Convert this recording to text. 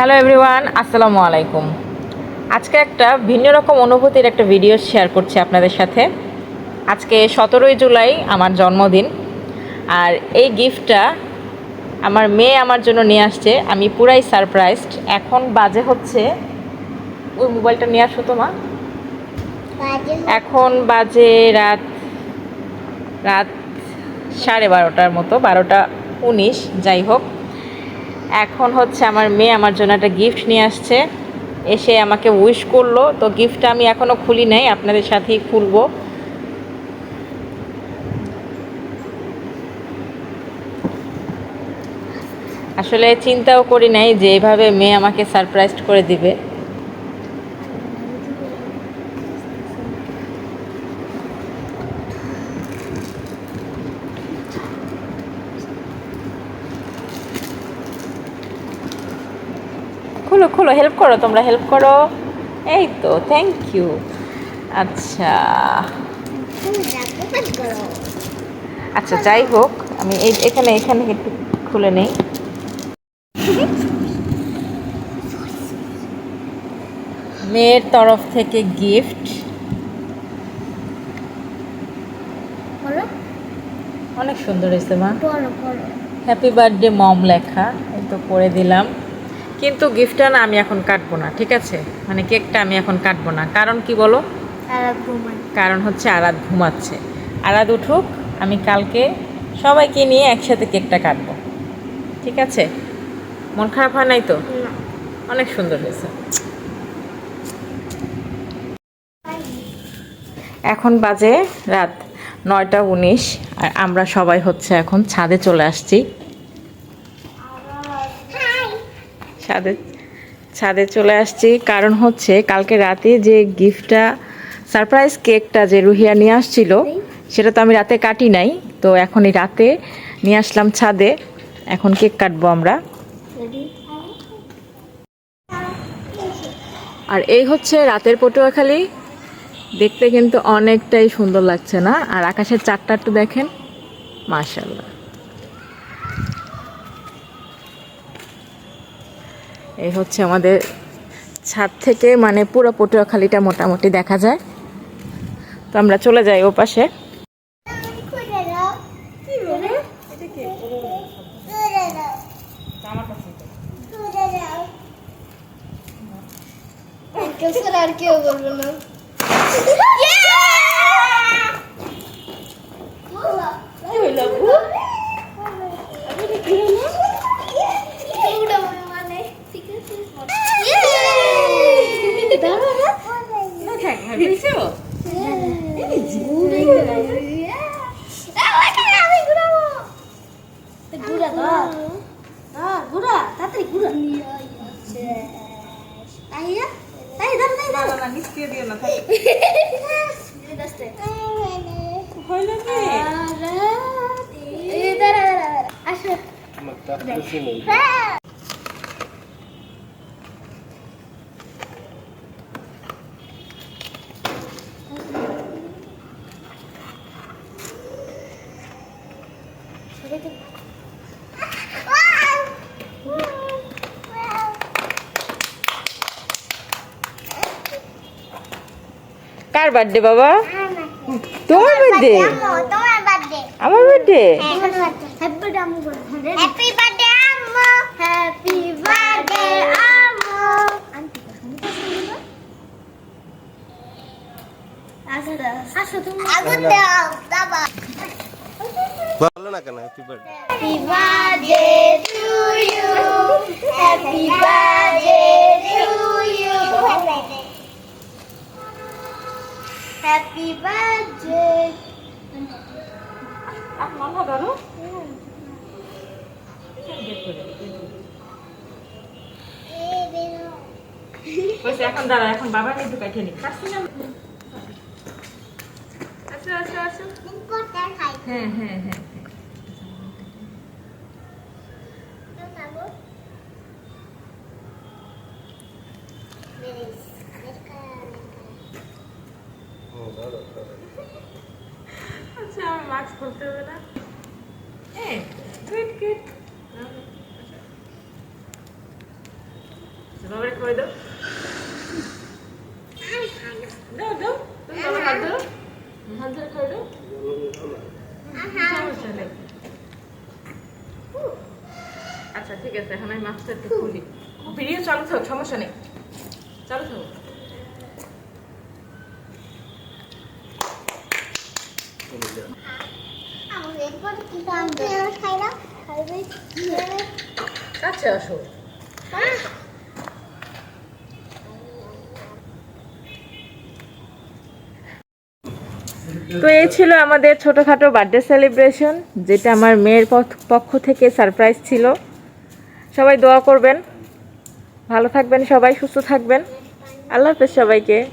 Hello everyone আসসালামু আলাইকুম। আজকে একটা ভিন্ন রকম অনুভূতির একটা ভিডিও শেয়ার করছি আপনাদের সাথে। আজকে সতেরোই জুলাই আমার জন্মদিন। আর এই গিফটটা আমার মেয়ে আমার জন্য নিয়ে আসছে আমি পুরাই সারপ্রাইজড এখন বাজে হচ্ছে ওই মোবাইলটা নিয়ে আসো তো মা। এখন বাজে রাত রাত সাড়ে বারোটার মতো বারোটা উনিশ যাই হোক। এখন হচ্ছে আমার মেয়ে আমার জন্য একটা গিফট নিয়ে আসছে। এসে আমাকে উইশ করল। তো গিফটটা আমি এখনও খুলি নাই, আপনাদের সাথেই খুলবো। আসলে চিন্তাও করি নাই যে এভাবে মেয়ে আমাকে সারপ্রাইজ করে দিবে। খুলো খুলো হেল্প করো তোমরা হেল্প করো। এই তো থ্যাংক ইউ আচ্ছা। আচ্ছা যাই হোক আমি এই এখানে এখানে একটু খুলে নেই। মেয়ের তরফ থেকে গিফট অনেক সুন্দর হয়েছে মা। হ্যাপি বার্থডে মম লেখা। এই তো করে দিলাম। কিন্তু গিফটটা না আমি এখন কাটবো না ঠিক আছে? মানে কেকটা আমি এখন কাটবো না। কারণ কি বলো? কারণ হচ্ছে আরাত ঘুমাচ্ছে। আরাত উঠুক আমি কালকে সবাইকে নিয়ে একসাথে কেকটা কাটবো। ঠিক আছে? মন খারাপ হয় নাই তো? অনেক সুন্দর হয়েছে। এখন বাজে রাত নয়টা উনিশ আর আমরা সবাই হচ্ছে এখন ছাদে চলে আসছি। ছাদে ছাদে চলে আসছি। কারণ হচ্ছে কালকে রাতে যে গিফটটা, সারপ্রাইজ কেকটা যে রুহিয়া নিয়ে আসছিল, সেটা তো আমি রাতে কাটি নাই। তো এখন এই রাতে নিয়ে আসলাম ছাদে। এখন কেক কাটবো আমরা। আর এই হচ্ছে রাতের পটুয়াখালী। দেখতে কিন্তু অনেকটাই সুন্দর লাগছে না? আর আকাশের চারটা একটু দেখেন। মাশাল্লাহ এই হচ্ছে আমাদের ছাদ থেকে মানে পুরো পটুয়াখালীটা মোটামুটি দেখা যায়। তো আমরা চলে যাই ও পাশে। আর কেউ বলব না। তাই তাই কার বার্থডে বাবা? তোমার বার্থডে তোমার বার্থডে আমার বার্থডে হ্যাপি বার্থডে আম্মু। হ্যাপি বার্থডে আম্মু। বার্থডে আসো তুমি। আগুন দাও। বাবা ভালো না কেন happy birthday happy birthday to you happy birthday happy birthday এখন দাঁড়া এখন বাবা নিয়ে ঢুকাই নি। আসো আসো আসো। হ্যাঁ হ্যাঁ হ্যাঁ আমার মাস্ক খুলতে হবে না। দাও। সমস্যা নেই আচ্ছা ঠিক আছে, এখন আমি মাছটা একটু খুলি। ভিডিও চালু থাক সমস্যা নেই। চালু থাক কাছে আসো। তো এই ছিল আমাদের ছোটোখাটো বার্থডে সেলিব্রেশন যেটা আমার মেয়ের পক্ষ- থেকে সারপ্রাইজ ছিল। সবাই দোয়া করবেন। ভালো থাকবেন সবাই, সুস্থ থাকবেন। আল্লাহ হাফেজ সবাইকে।